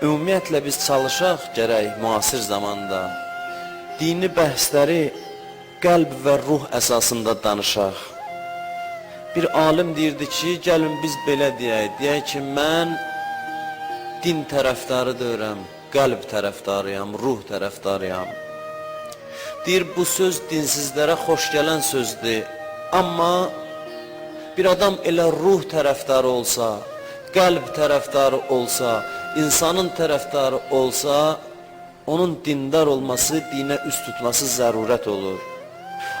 Ümumiyyətlə biz çalışaq gərək müasir zamanda dini bəhsləri qəlb və ruh əsasında danışaq. Bir alim deyirdi ki, gəlin biz belə deyək, deyək ki, mən din tərəfdarı deyirəm, qəlb tərəfdarıyam, ruh tərəfdarıyam. Deyir bu söz dinsizlərə xoş gələn sözdür. Amma bir adam elə ruh tərəfdarı olsa, qəlb tərəfdarı olsa, insanın tərəfdarı olsa, onun dindar olması, dinə üst tutması zərurət olur.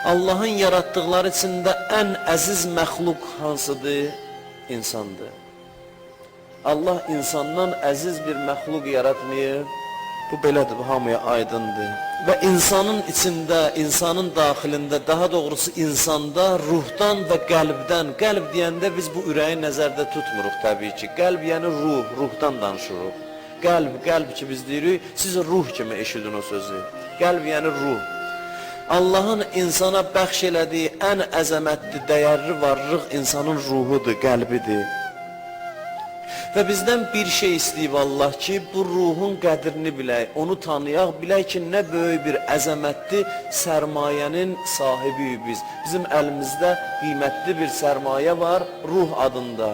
Allahın yaratdıqları içində ən əziz məxluq hansıdır? İnsandır. Allah insandan əziz bir məxluq yaratmayıb. Bu belədir, bu hamıya aydındır. Və insanın içində, insanın daxilində, daha doğrusu insanda ruhdan və qəlbdən, qəlb deyəndə biz bu ürəyi nəzərdə tutmuruq təbii ki. Qəlb yəni ruh, ruhdan danışırıq. Qəlb, qəlb ki biz deyirik, siz ruh kimi eşidin o sözü. Qəlb yəni ruh. Allahın insana bəxş elədiyi ən əzəmətli, dəyərli varlıq insanın ruhudur, qəlbidir. Və bizdən bir şey istəyib Allah ki, bu ruhun qədrini bilək, onu tanıyaq, bilək ki, nə böyük bir əzəmətli sərmayənin sahibiyik biz. Bizim əlimizdə qiymətli bir sərmayə var, ruh adında.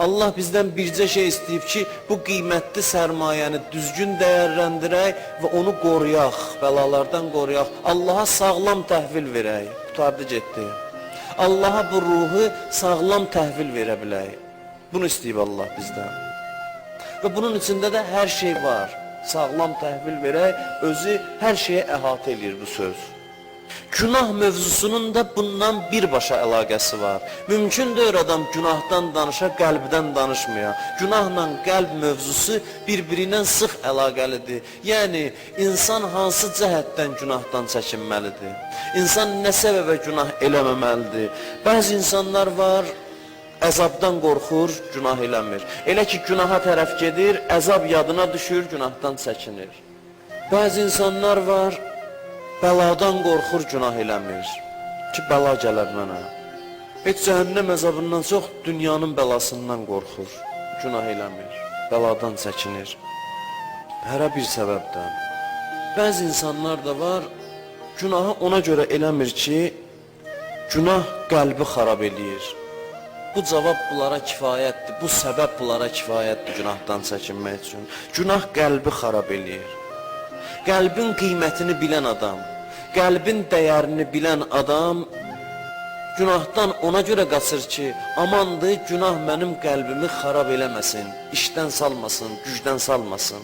Allah bizdən bircə şey istəyib ki, bu qiymətli sərmayəni düzgün dəyərləndirək və onu qoruyaq, bəlalardan qoruyaq. Allaha sağlam təhvil verək. Qutardı getdi. Allaha bu ruhu sağlam təhvil verə bilək. Bunu istəyib Allah bizdən. Və bunun içində də hər şey var. Sağlam təhvil verək, özü hər şeyə əhatə eləyir bu söz. Günah mövzusunun da bundan birbaşa əlaqəsi var. Mümkün deyil adam günahdan danışa, qəlbdən danışmaya. Günahla qəlb mövzusu bir-birindən sıx əlaqəlidir. Yəni insan hansı cəhətdən günahdan çəkinməlidir? İnsan nə səbəbə günah eləməməlidir? Bəzi insanlar var, əzabdan qorxur, günah eləmir. Elə ki günaha tərəf gedir, əzab yadına düşür, günahdan çəkinir. Bəzi insanlar var, bəladan qorxur, günah eləmir. Ki bəla gələr mənə. Heç cəhənnəm əzabından çox dünyanın bəlasından qorxur, günah eləmir, bəladan çəkinir. Hərə bir səbəbdən. Bəzi insanlar da var, günahı ona görə eləmir ki, günah qəlbi xarab eləyir. Bu cavab bunlara kifayətdir, bu səbəb bunlara kifayətdir günahdan çəkinmək üçün. Günah qəlbi xarab eləyir. Qəlbin qiymətini bilən adam, qəlbin dəyərini bilən adam günahdan ona görə qaçır ki, amandır günah mənim qəlbimi xarab eləməsin, işdən salmasın, gücdən salmasın.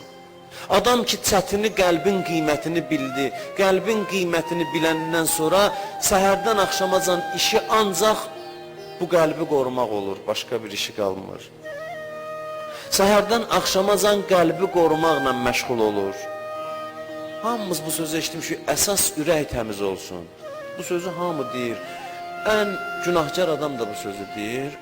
Adam ki çətini qəlbin qiymətini bildi, qəlbin qiymətini biləndən sonra səhərdən axşamacan işi ancaq bu qəlbi qorumaq olur, başqa bir işi qalmır. Səhərdən axşamacan qəlbi qorumaqla məşğul olur. Hamımız bu sözü eşitmişik, əsas ürək təmiz olsun. Bu sözü hamı deyir. Ən günahkar adam da bu sözü deyir.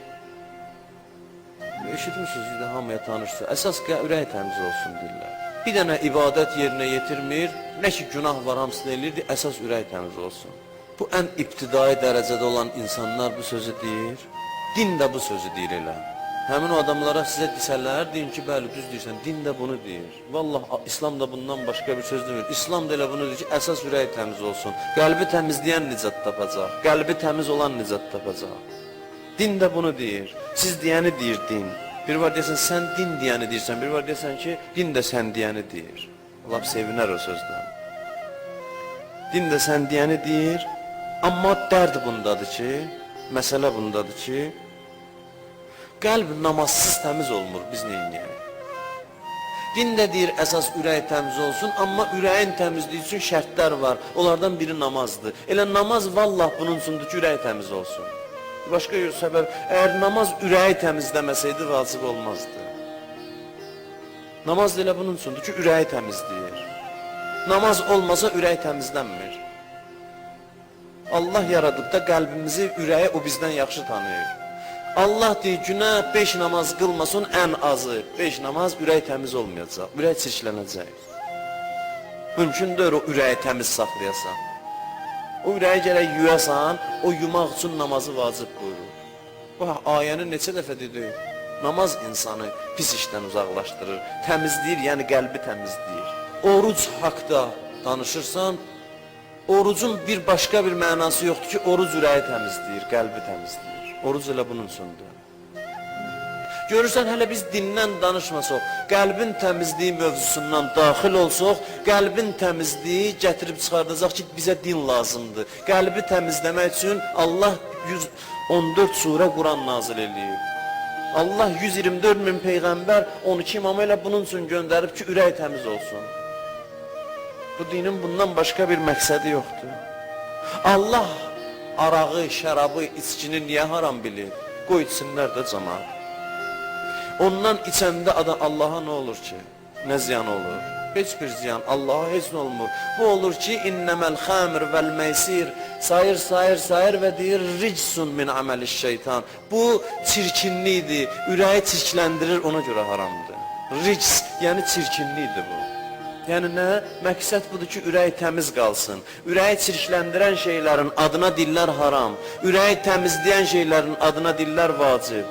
Eşitmişsiniz də hamıya tanışsınız. Əsas ürək təmiz olsun deyirlər. Bir dənə ibadət yerinə yetirmir, nə ki günah var hamısını eləyirdi, əsas ürək təmiz olsun. Bu ən ibtidai dərəcədə olan insanlar bu sözü deyir. Din də bu sözü deyir elə. Həmin o adamlara sizə desələr, deyin ki, bəli, düz deyirsən, din də bunu deyir. Vallah, İslam da bundan başqa bir söz demir. İslam da elə bunu deyir ki, əsas ürək təmiz olsun. Qəlbi təmizləyən nicat tapacaq. Qəlbi təmiz olan nicat tapacaq. Din də bunu deyir. Siz deyəni deyir din. Bir var deyəsən, sən din deyəni deyirsən, bir var deyəsən ki, din də sən deyəni deyir. Allah sevinər o sözdən. Din də sən deyəni deyir, amma dərd bundadır ki, məsələ bundadır ki, qəlb namazsız təmiz olmur, biz neyniyək? Din də deyir əsas ürək təmiz olsun, amma ürəyin təmizliyi üçün şərtlər var. Onlardan biri namazdır. Elə namaz vallah bunun üçündür ki, ürək təmiz olsun. Başqa bir səbəb, əgər namaz ürəyi təmizləməsəydi vacib olmazdı. Namaz da elə bunun üçündür ki, ürəyi təmizləyir. Namaz olmasa ürək təmizlənmir. Allah yaradıb da qəlbimizi, ürəyi o bizdən yaxşı tanıyır. Allah deyir, günə 5 namaz qılmasın ən azı. 5 namaz ürək təmiz olmayacaq, ürək çirklənəcək. Mümkün deyil o ürəyi təmiz saxlayasan. O ürəyi gərək yuyasan, o yumaq üçün namazı vacib buyurur. Bu ayəni neçə dəfə dedik? Namaz insanı pis işdən uzaqlaşdırır, təmizləyir, yəni qəlbi təmizləyir. Oruc haqqda danışırsan, orucun bir başqa bir mənası yoxdur ki, oruc ürəyi təmizləyir, qəlbi təmizləyir. Oruc elə bunun üçündür. Görürsən hələ biz dindən danışmasaq, qəlbin təmizliyi mövzusundan daxil olsaq, qəlbin təmizliyi gətirib çıxardacaq ki, bizə din lazımdır. Qəlbi təmizləmək üçün Allah 114 surə Quran nazil eləyib. Allah 124 min peyğəmbər 12 imamı elə bunun üçün göndərib ki, ürək təmiz olsun. Bu dinin bundan başqa bir məqsədi yoxdur. Allah arağı, şərabı, içkini niyə haram bilir? Qoy içsinlər də cəmaat. Ondan içəndə adam Allaha nə olur ki? Nə ziyan olur? Heç bir ziyan, Allaha heç nə olmur. Bu olur ki, innəməl xəmr vəl meysir sayır, sayır, sayır və deyir ricsun min aməli şeytan. Bu çirkinlikdir, ürəyi çirkləndirir, ona görə haramdır. Rics, yəni çirkinlikdir bu. Yəni nə? Məqsəd budur ki, ürək təmiz qalsın. Ürəyi çirkləndirən şeylərin adına dillər haram. Ürəyi təmizləyən şeylərin adına dillər vacib.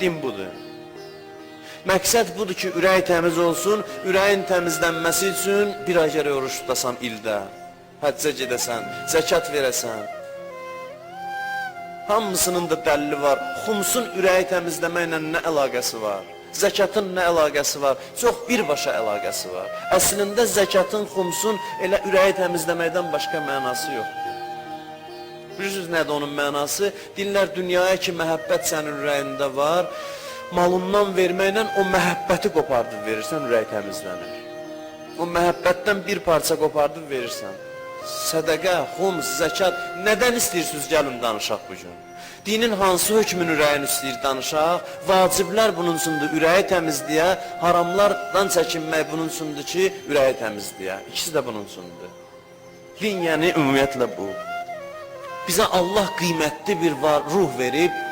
Din budur. Məqsəd budur ki, ürək təmiz olsun, ürəyin təmizlənməsi üçün bir ay gərək oruç tutasan ildə. Həccə gedəsən, zəkat verəsən. Hamısının da dəlili var. Xumsun ürəyi təmizləməklə nə əlaqəsi var? Zəkatın nə əlaqəsi var? Çox birbaşa əlaqəsi var. Əslində zəkatın, xumsun elə ürəyi təmizləməkdən başqa mənası yoxdur. Bilirsiniz nədir onun mənası? Dinlər dünyaya ki məhəbbət sənin ürəyində var. Malından verməklə o məhəbbəti qopardıb verirsən, ürək təmizlənir. O məhəbbətdən bir parça qopardıb verirsən. Sədəqə, xums, zəkat nədən istəyirsiniz gəlin danışaq bu gün. Dinin hansı hökmün ürəyin istəyir danışaq? Vaciblər bunun üçündür, ürəyi təmizliyə, haramlardan çəkinmək bunun üçündür ki, ürəyi təmizliyə. İkisi də bunun üçündür. Din yəni ümumiyyətlə bu. Bizə Allah qiymətli bir var, ruh verib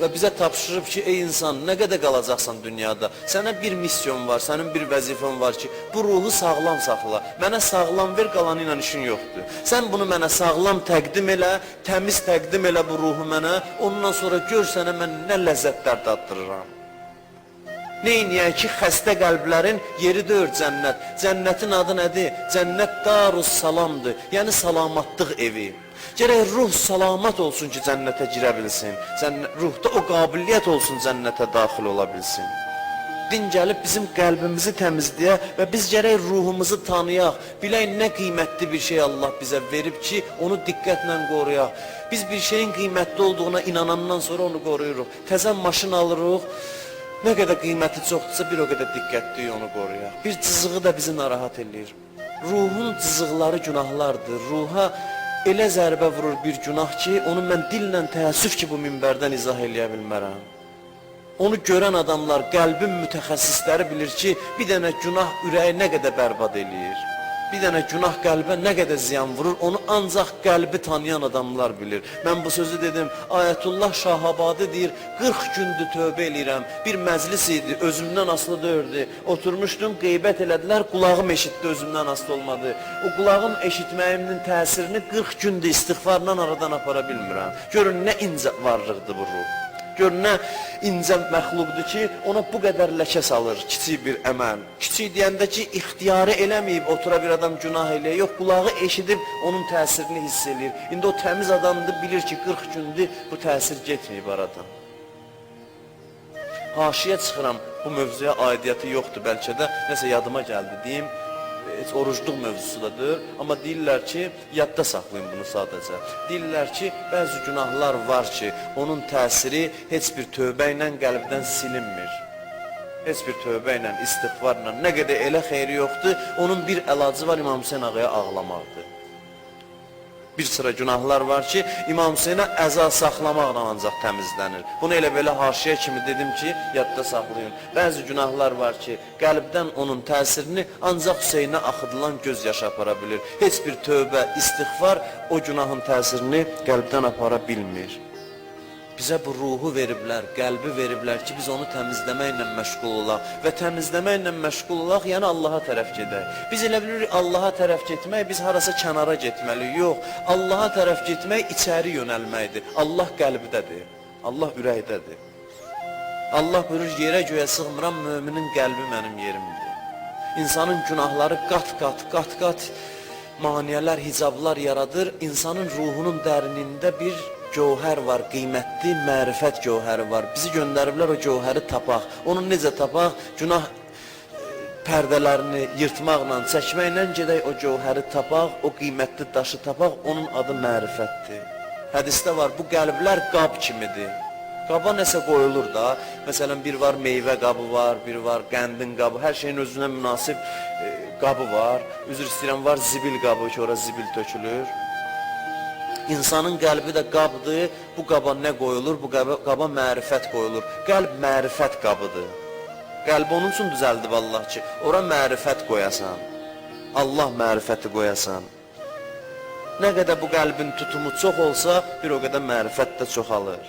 və bizə tapşırıb ki, ey insan, nə qədər qalacaqsan dünyada? Sənə bir misyon var, sənin bir vəzifən var ki, bu ruhu sağlam saxla. Mənə sağlam ver, qalanı ilə işin yoxdur. Sən bunu mənə sağlam təqdim elə, təmiz təqdim elə bu ruhu mənə. Ondan sonra gör sənə mən nə ləzzətlər daddırıram. Neyniyək ki, xəstə qəlblərin yeri deyir cənnət. Cənnətin adı nədir? Cənnət darus salamdır. Yəni salamatlıq evi. Gərək ruh salamat olsun ki, cənnətə girə bilsin. Ruhda o qabiliyyət olsun cənnətə daxil ola bilsin. Din gəlib bizim qəlbimizi təmizləyə və biz gərək ruhumuzu tanıyaq. Bilək nə qiymətli bir şey Allah bizə verib ki, onu diqqətlə qoruyaq. Biz bir şeyin qiymətli olduğuna inanandan sonra onu qoruyuruq. Təzə maşın alırıq. Nə qədər qiyməti çoxdursa bir o qədər diqqətli onu qoruyaq. Bir cızığı da bizi narahat eləyir. Ruhun cızıqları günahlardır. Ruha elə zərbə vurur bir günah ki, onu mən dillə təəssüf ki, bu minbərdən izah eləyə bilmərəm. Onu görən adamlar, qəlbin mütəxəssisləri bilir ki, bir dənə günah ürəyi nə qədər bərbad eləyir. Bir dənə günah qəlbə nə qədər ziyan vurur, onu ancaq qəlbi tanıyan adamlar bilir. Mən bu sözü dedim, Ayətullah Şahabadi deyir, 40 gündür tövbə eləyirəm. Bir məclis idi, özümdən asılı deyirdi. Oturmuşdum, qeybət elədilər, qulağım eşitdi, özümdən asılı olmadı. O qulağım eşitməyimin təsirini 40 gündür istiğfarla aradan apara bilmirəm. Görün nə incə varlıqdır bu ruh. Gör nə incə məxluqdur ki, ona bu qədər ləkə salır kiçik bir əməl. Kiçik deyəndə ki, ixtiyarı eləməyib otura bir adam günah eləyə. Yox, qulağı eşidib onun təsirini hiss eləyir. İndi o təmiz adamdır, bilir ki, 40 gündür bu təsir getməyib aradan. Haşiyə çıxıram, bu mövzuya aidiyyəti yoxdur bəlkə də, nəsə yadıma gəldi deyim. Heç orucluq mövzusu da deyil, amma deyirlər ki, yadda saxlayın bunu sadəcə. Deyirlər ki, bəzi günahlar var ki, onun təsiri heç bir tövbə ilə qəlbdən silinmir. Heç bir tövbə ilə, istiğfarla, nə qədər elə xeyri yoxdur, onun bir əlacı var İmam Hüseyin ağaya ağlamaqdır. Bir sıra günahlar var ki, İmam Hüseynə əza saxlamaqla ancaq təmizlənir. Bunu elə belə haşiyə kimi dedim ki, yadda saxlayın. Bəzi günahlar var ki, qəlbdən onun təsirini ancaq Hüseynə axıdılan göz yaşı apara bilir. Heç bir tövbə, istiğfar o günahın təsirini qəlbdən apara bilmir. Bizə bu ruhu veriblər, qəlbi veriblər ki, biz onu təmizləməklə məşğul olaq və təmizləməklə məşğul olaq, yəni Allaha tərəf gedək. Biz elə bilirik Allaha tərəf getmək, biz harasa kənara getməliyik. Yox, Allaha tərəf getmək içəri yönəlməkdir. Allah qəlbdədir. Allah ürəkdədir. Allah buyurur yerə göyə sığmıram, müminin qəlbi mənim yerimdir. İnsanın günahları qat-qat, qat-qat maniyələr, hicablar yaradır. İnsanın ruhunun dərinliyində bir gövhər var, qiymətli mərifət gövhəri var. Bizi göndəriblər o gövhəri tapaq. Onu necə tapaq? Günah pərdələrini yırtmaqla, çəkməklə gedək o gövhəri tapaq, o qiymətli daşı tapaq, onun adı mərifətdir. Hədisdə var, bu qəlblər qab kimidir. Qaba nəsə qoyulur da, məsələn bir var meyvə qabı var, bir var qəndin qabı, hər şeyin özünə münasib e, qabı var. Üzr istəyirəm, var zibil qabı ki, ora zibil tökülür. İnsanın qəlbi də qabdır. Bu qaba nə qoyulur? Bu qaba, qaba mərifət qoyulur. Qəlb mərifət qabıdır. Qəlb onun üçün düzəldib Allah ki, ora mərifət qoyasan. Allah mərifəti qoyasan. Nə qədər bu qəlbin tutumu çox olsa, bir o qədər mərifət də çoxalır.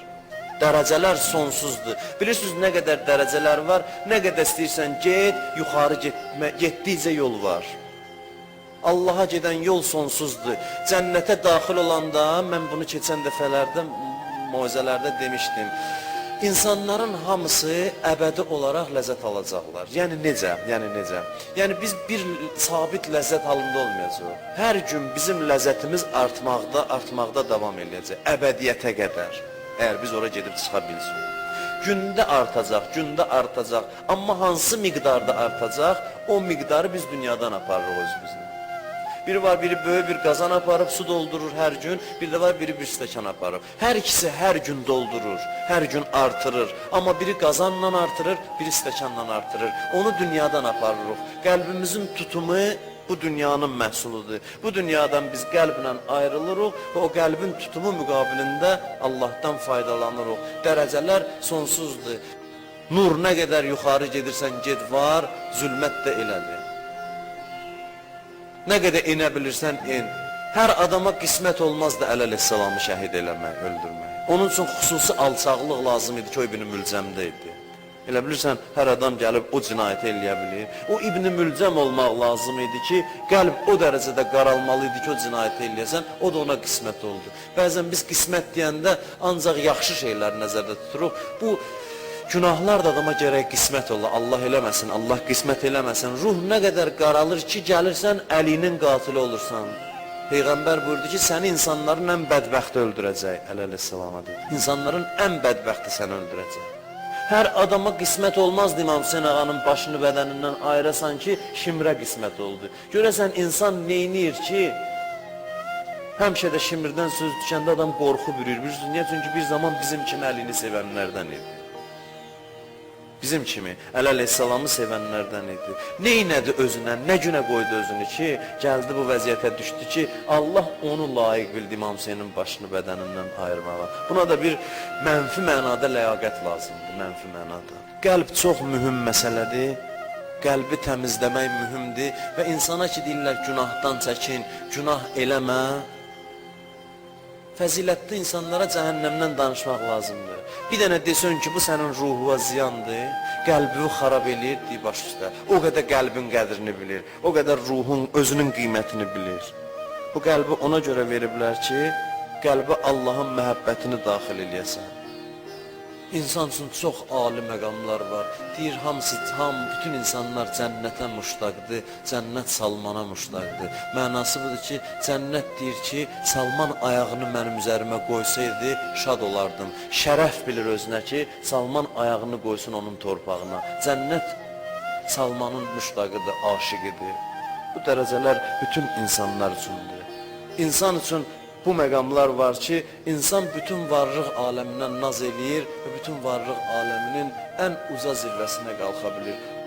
Dərəcələr sonsuzdur. Bilirsiniz nə qədər dərəcələr var? Nə qədər istəyirsən get, yuxarı getmə, getdikcə yol var. Allaha gedən yol sonsuzdur. Cənnətə daxil olanda mən bunu keçən dəfələrdə moizələrdə demişdim. İnsanların hamısı əbədi olaraq ləzzət alacaqlar. Yəni necə? Yəni necə? Yəni biz bir sabit ləzzət halında olmayacağıq. Hər gün bizim ləzzətimiz artmaqda, artmaqda davam eləyəcək əbədiyyətə qədər. Əgər biz ora gedib çıxa bilsək. Gündə artacaq, gündə artacaq. Amma hansı miqdarda artacaq? O miqdarı biz dünyadan aparırıq özümüzlə. Biri var biri böyük bir qazan aparıb su doldurur hər gün, bir də var biri bir stəkan aparıb. Hər ikisi hər gün doldurur, hər gün artırır. Amma biri qazanla artırır, biri stəkanla artırır. Onu dünyadan aparırıq. Qəlbimizin tutumu bu dünyanın məhsuludur. Bu dünyadan biz qəlblə ayrılırıq və o qəlbin tutumu müqabilində Allahdan faydalanırıq. Dərəcələr sonsuzdur. Nur nə qədər yuxarı gedirsən get var, zülmət də elədir. Nə qədər inə bilirsən in. Hər adama qismət olmaz da əleyhissalamı şəhid eləmək, öldürmək. Onun üçün xüsusi alçaqlıq lazım idi ki, o İbn Mülcəmdə idi. Elə bilirsən, hər adam gəlib o cinayəti eləyə bilir. O İbn Mülcəm olmaq lazım idi ki, qəlb o dərəcədə qaralmalı idi ki, o cinayəti eləyəsən, o da ona qismət oldu. Bəzən biz qismət deyəndə ancaq yaxşı şeyləri nəzərdə tuturuq. Bu Günahlar da adama gərək qismət ola. Allah eləməsin, Allah qismət eləməsin. Ruh nə qədər qaralır ki, gəlirsən əlinin qatili olursan. Peyğəmbər buyurdu ki, səni insanların ən bədbəxti öldürəcək. Əleyhissalama dedi. İnsanların ən bədbəxti səni öldürəcək. Hər adama qismət olmazdı İmam Hüseyin ağanın başını bədənindən ayırasan ki, şimrə qismət oldu. Görəsən insan neynir ki, həmişə də şimrdən söz düşəndə adam qorxu bürür. Niyə? Çünki bir zaman bizim kimi əlini sevənlərdən idi. Bizim kimi Əl əleyhissalamı sevənlərdən idi. Nə elədi özünə, nə günə qoydu özünü ki, gəldi bu vəziyyətə düşdü ki, Allah onu layiq bildi İmam Hüseynin başını bədənindən ayırmağa. Buna da bir mənfi mənada ləyaqət lazımdır, mənfi mənada. Qəlb çox mühüm məsələdir. Qəlbi təmizləmək mühümdür və insana ki deyirlər günahdan çəkin, günah eləmə, Fəzilətli insanlara cəhənnəmdən danışmaq lazımdır. Bir dənə desən ki, bu sənin ruhuna ziyandır, qəlbini xarab eləyir, deyir baş üstə. O qədər qəlbin qədrini bilir, o qədər ruhun özünün qiymətini bilir. Bu qəlbi ona görə veriblər ki, qəlbə Allahın məhəbbətini daxil eləyəsən. İnsan üçün çox ali məqamlar var. Deyir hamısı, ham bütün insanlar cənnətə muştaqdır, cənnət Salmana muştaqdır. Mənası budur ki, cənnət deyir ki, Salman ayağını mənim üzərimə qoysaydı, şad olardım. Şərəf bilir özünə ki, Salman ayağını qoysun onun torpağına. Cənnət Salmanın muştaqıdır, aşiqidir. Bu dərəcələr bütün insanlar üçündür. İnsan üçün bu məqamlar var ki, insan bütün varlıq aləmindən naz eləyir və bütün varlıq aləminin ən uca zirvəsinə qalxa bilir.